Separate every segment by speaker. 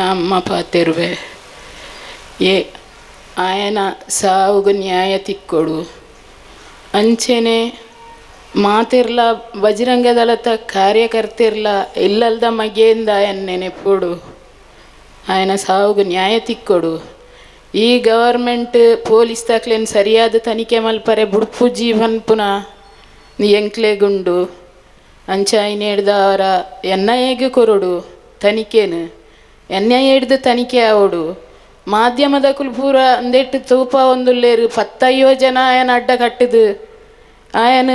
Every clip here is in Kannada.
Speaker 1: ಅಮ್ಮ ಪಾತಿರುವೆ ಏ ಆಯನ ಸಾವುಗು ನ್ಯಾಯ ತಿಕ್ಕೊಡು. ಅಂಚೆನೆ, ಮಾತಿರ್ಲ ಬಜರಂಗದಳತ ಕಾರ್ಯಕರ್ತಿರ್ಲ ಇಲ್ಲಲ್ದ ಮಗೆಯಿಂದ ಆಯನ ನೆನೆಪೋಡು. ಆಯನ ಸಾವುಗು ನ್ಯಾಯ ತಿಕ್ಕೊಡು. ಈ ಗವರ್ಮೆಂಟ್ ಪೊಲೀಸ್ ದಾಖಲೆನ್ ಸರಿಯಾದ ತನಿಖೆ ಮಲ್ಪರೆ ಬುಡ್ಪು ಜೀವನ್ ಪುನಃ ಎಂಕ್ಲೆಗುಂಡು ಅಂಚ ಐನ್ ಹಿಡ್ದ ಅವರ ಎನ್ನ ಹೇಗೆ ಕೊರಡು? ತನಿಖೆನು. ಎನ್ನ ಹಿಡ್ದು ತನಿಖೆ ಆವಡು. ಮಾಧ್ಯಮದ ಕುಲ್ಪೂರ ಅಂದೆಟ್ಟು ತೂಪ ಒಂದುಲ್ಲೇರು ಪತ್ತಯ್ಯೋ ಜನ ಆಯನ ಅಡ್ಡ ಕಟ್ಟದು. ಆಯನ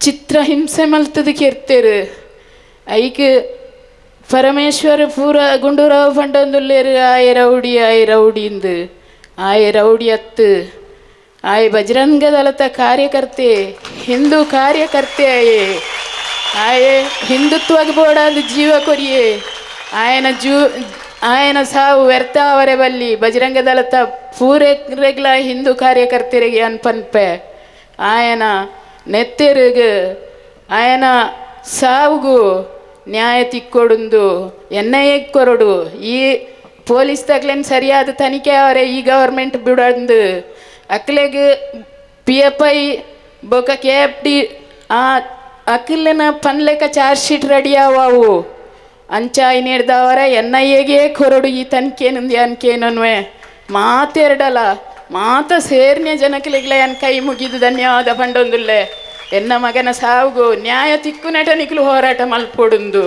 Speaker 1: ಚಿತ್ರ ಹಿಂಸೆ ಮಲ್ತದ ಕೆರ್ತೇರು. ಐಕ್ ಪರಮೇಶ್ವರ ಪೂರ ಗುಂಡೂರಾವ್ ಪಂಡೊಂದುಲ್ಲೇರು ಆಯ ರೌಡಿ, ಆಯ ರೌಡಿಂದು ಆಯ ರೌಡಿ ಅತ್ತು. ಆಯ ಬಜರಂಗದಲತ ಕಾರ್ಯಕರ್ತೆ, ಹಿಂದೂ ಕಾರ್ಯಕರ್ತೆ ಆಯೆ ಆಯೆ హిందుత్వకు ಬೋಡಾದ ಜೀವ ಕೊರಿಯೆ. ಆಯನ ಜೂ, ಆಯನ ಸಾವು ವ್ಯರ್ಥ ಅವರೇ ಬಲ್ಲಿ. ಬಜರಂಗ ಪೂರೆ ರೆಗ್ಲ ಹಿಂದೂ ಕಾರ್ಯಕರ್ತರಿಗೆ ಅನ್ಪನ್ಪೆ. ಆಯನ ನೆತ್ತೆರಿಗೆ, ಆಯನ ಸಾವುಗು ನ್ಯಾಯ ತಿಕ್ಕೊಡುಂದು ಎನ್ನ ಕೊರಡು. ಈ ಪೊಲೀಸ್ ತಗ್ಲೇನು ಸರಿಯಾದ ತನಿಖೆ ಅವರೇ ಈ ಗವರ್ಮೆಂಟ್ ಬಿಡಂದು. ಅಕ್ಲೆಗ್ ಪಿ ಎಫ್ ಐ ಬೊಕ ಕೆ ಎಫ್ ಡಿ ಆ ಅಕ್ಲಿನ ಪನ್ಲೆಕ ಚಾರ್ಜ್ ಶೀಟ್ ರೆಡಿ ಆವಾವು. ಅಂಚ ಐನ್ ಹಿಡ್ದವರ ಎನ್ ಐ ಎಗೆ ಕೊರಡು ಈ ತನಿಖೆನುಂದು ಅನ್ಕೇನನ್ವೆ. ಮಾತೆರಡಲ, ಮಾತ ಸೇರ್ನೆ ಜನಕಲಿಗ್ಲೆ ಅನ್ ಕೈ ಮುಗಿದು ಧನ್ಯವಾದ ಬಂಡೊಂದುಲ್ಲೆ ಎನ್ನ ಮಗನ ಸಾವುಗು ನ್ಯಾಯ ತಿಕ್ಕು ನಟನಿಕ್ಲು ಹೋರಾಟ ಮಲ್ಪೊಡುಂದು.